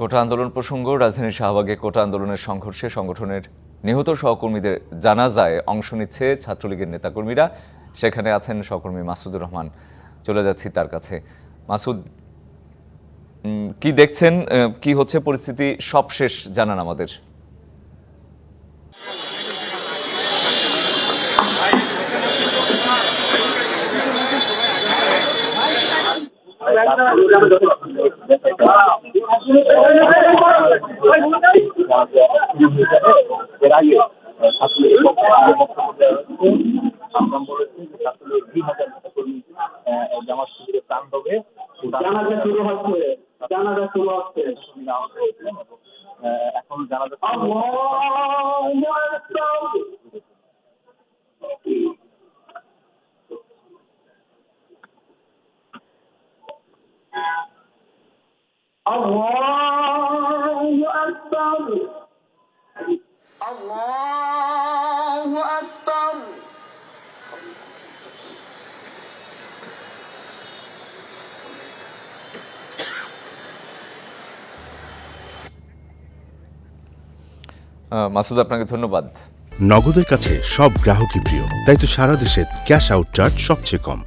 কোটা আন্দোলন প্রসঙ্গ, রাজধানীর শাহবাগে কোটা আন্দোলনের সংঘর্ষে সংগঠনের নিহত সহকর্মীদের জানাজায় অংশ নিচ্ছে ছাত্রলীগের নেতাকর্মীরা। সেখানে আছেন সহকর্মী মাসুদুর রহমান। চলে যাচ্ছি তার কাছে। মাসুদ কি দেখছেন? কি হচ্ছে? পরিস্থিতি সবশেষ জানান আমাদের। এর আগে ছাত্রলীগের সংগ্রাম করেছেন ছাত্রলীগের দুই হাজার নেতাকর্মী জামাত শিবিরের প্রাণ এখন জানাজা الله أكبر الله أكبر আহ, মাসুদ আপনাকে ধন্যবাদ নগদের কাছে সব গ্রাহকই প্রিয় তাই তো সারা দেশে ক্যাশ আউট চার্জ সবচেয়ে কম